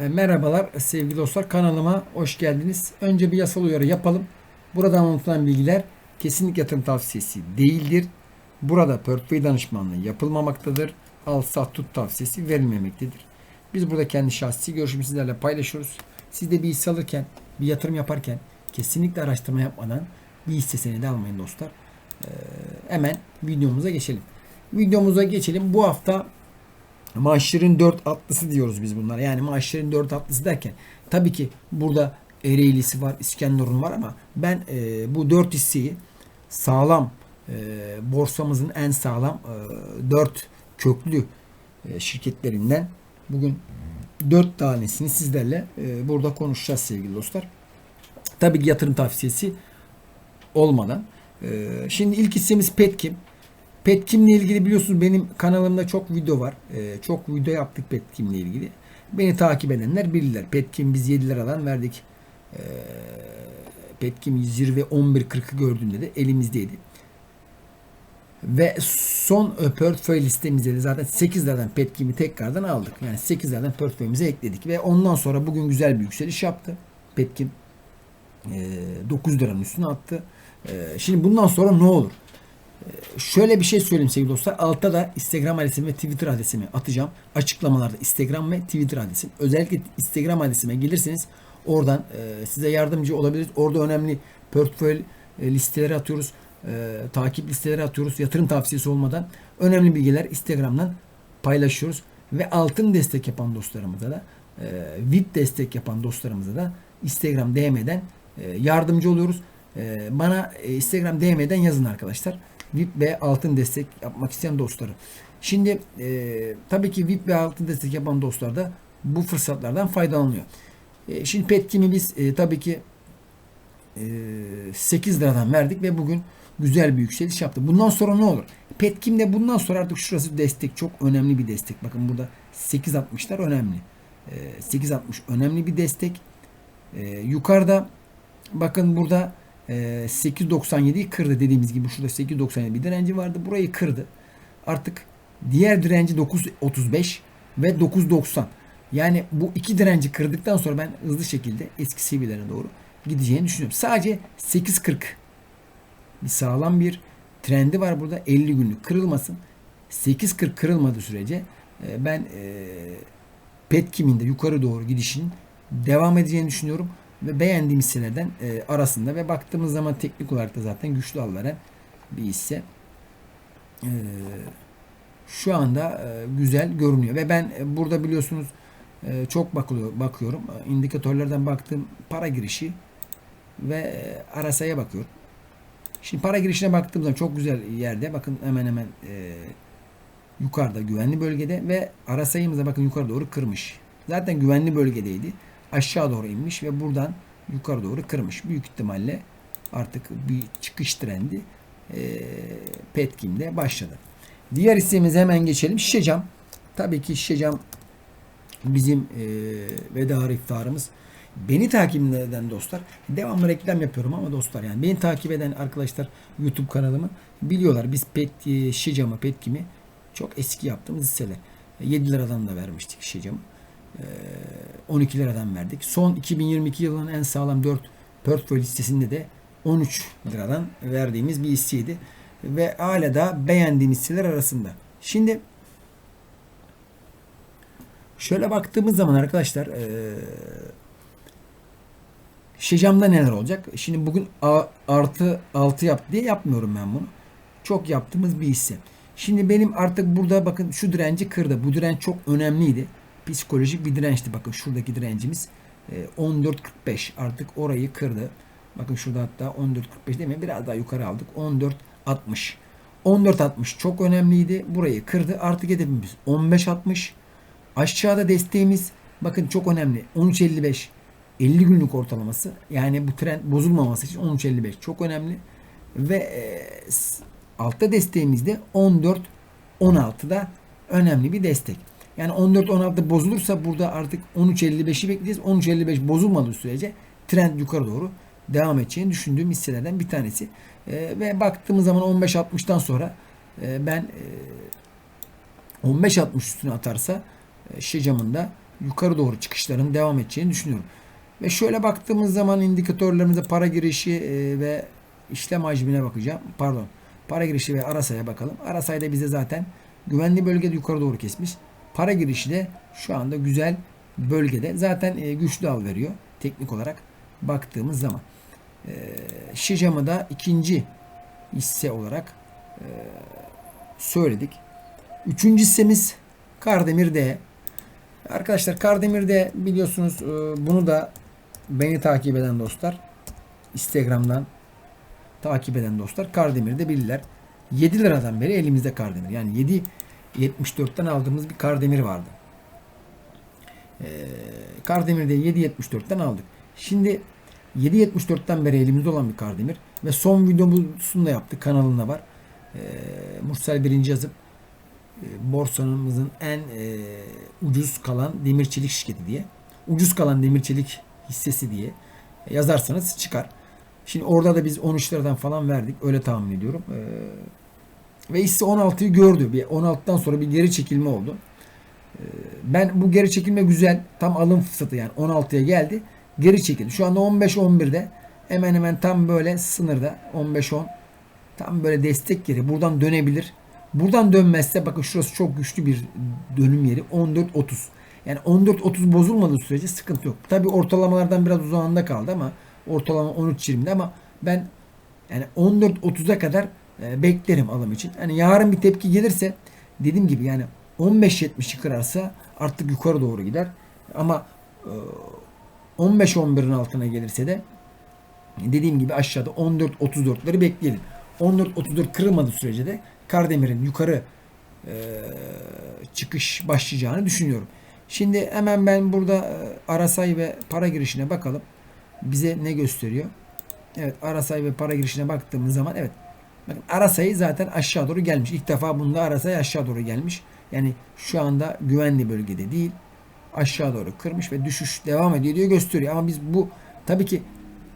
E, Merhabalar sevgili dostlar kanalıma hoş geldiniz. Önce bir yasal uyarı yapalım. Burada anlatılan bilgiler kesinlikle yatırım tavsiyesi değildir. Burada portföy danışmanlığı yapılmamaktadır. Al sat tut tavsiyesi verilmemektedir. Biz burada kendi şahsi görüşümü sizlerle paylaşıyoruz. Siz de bir hisse alırken, bir yatırım yaparken kesinlikle araştırma yapmadan bir hisse senedi almayın dostlar. Ee, hemen videomuza geçelim. Videomuza geçelim. Bu hafta maaşların dört atlısı diyoruz biz bunlara. Yani maaşların dört atlısı derken tabii ki burada Ereğlisi var, İskenderun var ama ben e, bu dört hisseyi sağlam e, borsamızın en sağlam e, dört köklü e, şirketlerinden bugün dört tanesini sizlerle e, burada konuşacağız sevgili dostlar. Tabii ki yatırım tavsiyesi olmadan. E, şimdi ilk hissemiz Petkim. Petkim'le ilgili biliyorsunuz benim kanalımda çok video var. Ee, çok video yaptık Petkim'le ilgili. Beni takip edenler bilirler. Petkim biz 7 liradan verdik. Ee, Petkim zirve 11.40'ı gördüğünde de elimizdeydi. Ve son e, portföy listemizde de zaten 8 liradan Petkim'i tekrardan aldık. Yani 8 liradan portföyümüze ekledik. Ve ondan sonra bugün güzel bir yükseliş yaptı. Petkim e, 9 liranın üstüne attı. E, şimdi bundan sonra ne olur? Şöyle bir şey söyleyeyim sevgili dostlar. Altta da Instagram adresimi ve Twitter adresimi atacağım. Açıklamalarda Instagram ve Twitter adresim. Özellikle Instagram adresime gelirseniz oradan e, size yardımcı olabiliriz. Orada önemli portföy e, listeleri atıyoruz. E, takip listeleri atıyoruz. Yatırım tavsiyesi olmadan önemli bilgiler Instagram'dan paylaşıyoruz. Ve altın destek yapan dostlarımıza da e, VIP destek yapan dostlarımıza da Instagram DM'den yardımcı oluyoruz. E, bana e, Instagram DM'den yazın arkadaşlar. VIP ve altın destek yapmak isteyen dostları. Şimdi e, tabii ki VIP ve altın destek yapan dostlar da bu fırsatlardan faydalanıyor. E, şimdi Petkim'i biz e, tabii ki e, 8 liradan verdik ve bugün güzel bir yükseliş yaptı. Bundan sonra ne olur? Petkim'de bundan sonra artık şurası destek çok önemli bir destek. Bakın burada 8.60'lar önemli. E, 8.60 önemli bir destek. E, yukarıda bakın burada 8.97'yi kırdı dediğimiz gibi şurada 8.97 bir direnci vardı. Burayı kırdı. Artık diğer direnci 9.35 ve 9.90. Yani bu iki direnci kırdıktan sonra ben hızlı şekilde eski seviyelere doğru gideceğini düşünüyorum. Sadece 8.40 bir sağlam bir trendi var burada. 50 günlük kırılmasın. 8.40 kırılmadığı sürece e, ben e, Petkim'in de yukarı doğru gidişinin devam edeceğini düşünüyorum ve beğendiğim hisselerden e, arasında ve baktığımız zaman teknik olarak da zaten güçlü al veren bir hisse. E, şu anda e, güzel görünüyor ve ben e, burada biliyorsunuz e, çok bakılıyor bakıyorum. E, indikatörlerden baktığım para girişi ve e, arasaya bakıyorum. Şimdi para girişine baktığım zaman çok güzel yerde. Bakın hemen hemen e, yukarıda güvenli bölgede ve ara sayımıza bakın yukarı doğru kırmış. Zaten güvenli bölgedeydi aşağı doğru inmiş ve buradan yukarı doğru kırmış. Büyük ihtimalle artık bir çıkış trendi e, Petkim'de başladı. Diğer hissemize hemen geçelim. Şişecam. Tabii ki Şişecam bizim e, veda iftarımız. Beni takip eden dostlar devamlı reklam yapıyorum ama dostlar yani beni takip eden arkadaşlar YouTube kanalımı biliyorlar. Biz Pet e, Şişecam'ı Petkim'i çok eski yaptığımız hisseler. 7 liradan da vermiştik Şişecam'ı. 12 liradan verdik. Son 2022 yılının en sağlam 4 portföy listesinde de 13 liradan verdiğimiz bir hisseydi. Ve hala da beğendiğim hisseler arasında. Şimdi şöyle baktığımız zaman arkadaşlar ee, Şecam'da neler olacak? Şimdi bugün a, artı 6 yaptı diye yapmıyorum ben bunu. Çok yaptığımız bir hisse. Şimdi benim artık burada bakın şu direnci kırdı. Bu direnç çok önemliydi psikolojik bir dirençti. Bakın şuradaki direncimiz 14.45 e, artık orayı kırdı. Bakın şurada hatta 14.45 değil mi? Biraz daha yukarı aldık. 14.60. 14.60 çok önemliydi. Burayı kırdı. Artık hedefimiz 15.60. Aşağıda desteğimiz bakın çok önemli. 13.55 50 günlük ortalaması. Yani bu trend bozulmaması için 13.55 çok önemli. Ve e, altta desteğimiz de 14.16'da önemli bir destek. Yani 14-16 bozulursa burada artık 13.55'i bekleyeceğiz. 13.55 bozulmadığı sürece trend yukarı doğru devam edeceğini düşündüğüm hisselerden bir tanesi. E, ve baktığımız zaman 15.60'dan sonra e, ben e, 15.60 üstüne atarsa e, şişe yukarı doğru çıkışların devam edeceğini düşünüyorum. Ve şöyle baktığımız zaman indikatörlerimize para girişi e, ve işlem hacmine bakacağım. Pardon. Para girişi ve arasaya bakalım. Arasayda bize zaten güvenli bölgede yukarı doğru kesmiş. Para girişi de şu anda güzel bölgede. Zaten e, güçlü al veriyor teknik olarak baktığımız zaman. E, Şişamı da ikinci hisse olarak e, söyledik. Üçüncü hissemiz Kardemir D. Arkadaşlar Kardemir'de biliyorsunuz bunu da beni takip eden dostlar Instagram'dan takip eden dostlar Kardemir'de bilirler. 7 liradan beri elimizde Kardemir. Yani 7.74'ten aldığımız bir Kardemir vardı. Ee, Kardemir'de 7.74'ten aldık. Şimdi 7.74'ten beri elimizde olan bir Kardemir ve son videomuzunu da yaptık. Kanalında var. Ee, Mursel birinci yazıp e, borsamızın en e, ucuz kalan demir çelik şirketi diye. Ucuz kalan demir çelik hissesi diye yazarsanız çıkar. Şimdi orada da biz 13 liradan falan verdik. Öyle tahmin ediyorum. Ee, ve hisse 16'yı gördü. Bir 16'dan sonra bir geri çekilme oldu. Ee, ben bu geri çekilme güzel. Tam alım fırsatı yani 16'ya geldi. Geri çekildi. Şu anda 15-11'de hemen hemen tam böyle sınırda 15-10 tam böyle destek yeri. Buradan dönebilir. Buradan dönmezse bakın şurası çok güçlü bir dönüm yeri. 14.30. Yani 14.30 bozulmadığı sürece sıkıntı yok. Tabi ortalamalardan biraz uzağında kaldı ama ortalama 13.20'de ama ben yani 14.30'a kadar e, beklerim alım için. Hani yarın bir tepki gelirse dediğim gibi yani 15.70'i kırarsa artık yukarı doğru gider. Ama e, 15-11'in altına gelirse de dediğim gibi aşağıda 14.34'leri bekleyelim. 14.34 kırılmadığı sürece de Kardemir'in yukarı e, çıkış başlayacağını düşünüyorum. Şimdi hemen ben burada e, arasay ve para girişine bakalım. Bize ne gösteriyor? Evet arasay ve para girişine baktığımız zaman evet bakın arasayı zaten aşağı doğru gelmiş. İlk defa bunda arasay aşağı doğru gelmiş. Yani şu anda güvenli bölgede değil. Aşağı doğru kırmış ve düşüş devam ediyor diyor gösteriyor. Ama biz bu tabii ki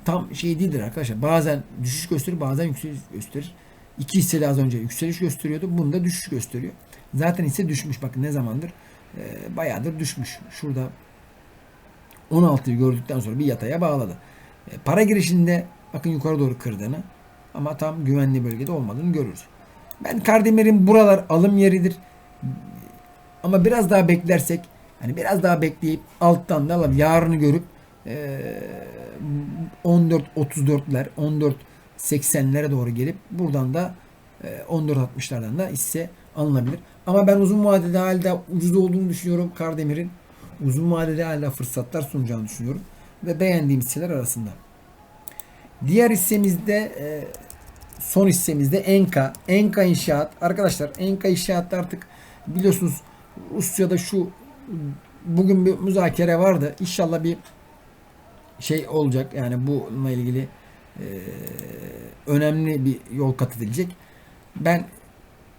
tam şey değildir arkadaşlar. Bazen düşüş gösterir bazen yükseliş gösterir. İki hisseli az önce yükseliş gösteriyordu. Bunda düşüş gösteriyor. Zaten hisse düşmüş. Bakın ne zamandır? Ee, bayağıdır düşmüş. Şurada 16'yı gördükten sonra bir yataya bağladı. E, para girişinde bakın yukarı doğru kırdığını ama tam güvenli bölgede olmadığını görürüz. Ben Kardemir'in buralar alım yeridir. Ama biraz daha beklersek hani biraz daha bekleyip alttan da alalım. Yarını görüp e, 14.34'ler 14.80'lere doğru gelip buradan da e, 14.60'lardan da hisse alınabilir. Ama ben uzun vadede hala ucuz olduğunu düşünüyorum Kardemir'in. Uzun vadede hala fırsatlar sunacağını düşünüyorum. Ve beğendiğim hisseler arasında. Diğer hissemizde e, son hissemizde Enka. Enka İnşaat. Arkadaşlar Enka İnşaat'ta artık biliyorsunuz Rusya'da şu bugün bir müzakere vardı. İnşallah bir şey olacak. Yani bununla ilgili e, önemli bir yol kat edilecek. Ben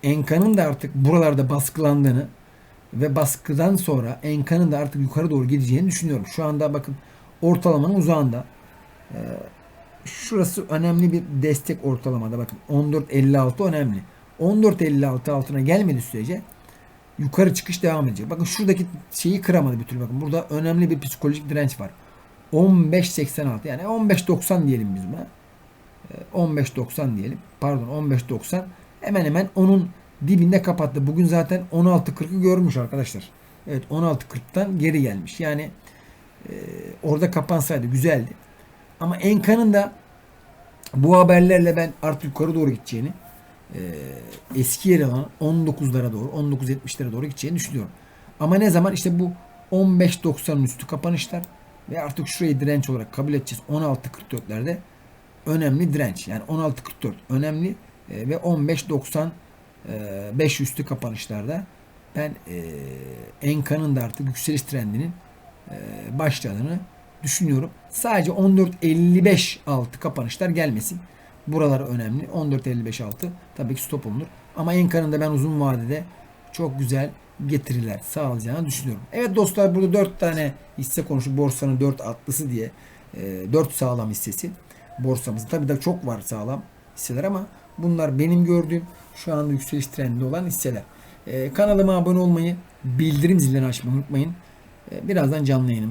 Enka'nın da artık buralarda baskılandığını ve baskıdan sonra Enka'nın da artık yukarı doğru gideceğini düşünüyorum. Şu anda bakın ortalamanın uzağında. Ee, şurası önemli bir destek ortalamada. Bakın 14.56 önemli. 14.56 altına gelmedi sürece yukarı çıkış devam edecek. Bakın şuradaki şeyi kıramadı bir türlü. Bakın burada önemli bir psikolojik direnç var. 15.86 yani 15.90 diyelim biz buna. 15.90 diyelim. Pardon 15.90 hemen hemen onun dibinde kapattı. Bugün zaten 16.40'ı görmüş arkadaşlar. Evet 16.40'tan geri gelmiş. Yani e, orada kapansaydı güzeldi. Ama Enka'nın da bu haberlerle ben artık yukarı doğru gideceğini e, eski yeri olan 19'lara doğru 19.70'lere doğru gideceğini düşünüyorum. Ama ne zaman işte bu 15.90'ın üstü kapanışlar ve artık şurayı direnç olarak kabul edeceğiz. 16.44'lerde önemli direnç. Yani 16.44 önemli e, ve 15.90 e, 5 üstü kapanışlarda ben e, Enka'nın da artık yükseliş trendinin e, başladığını düşünüyorum. Sadece 14.55 altı kapanışlar gelmesin. Buralar önemli. 14.55 altı tabii ki stop olunur. Ama Enka'nın da ben uzun vadede çok güzel getiriler sağlayacağını düşünüyorum. Evet dostlar burada 4 tane hisse konuştuk. Borsanın 4 atlısı diye. E, 4 sağlam hissesi borsamızda. Tabii de çok var sağlam hisseler ama bunlar benim gördüğüm şu anda yükseliş trendinde olan hisseler. Ee, kanalıma abone olmayı, bildirim zilini açmayı unutmayın. E, Birazdan canlı yayınımız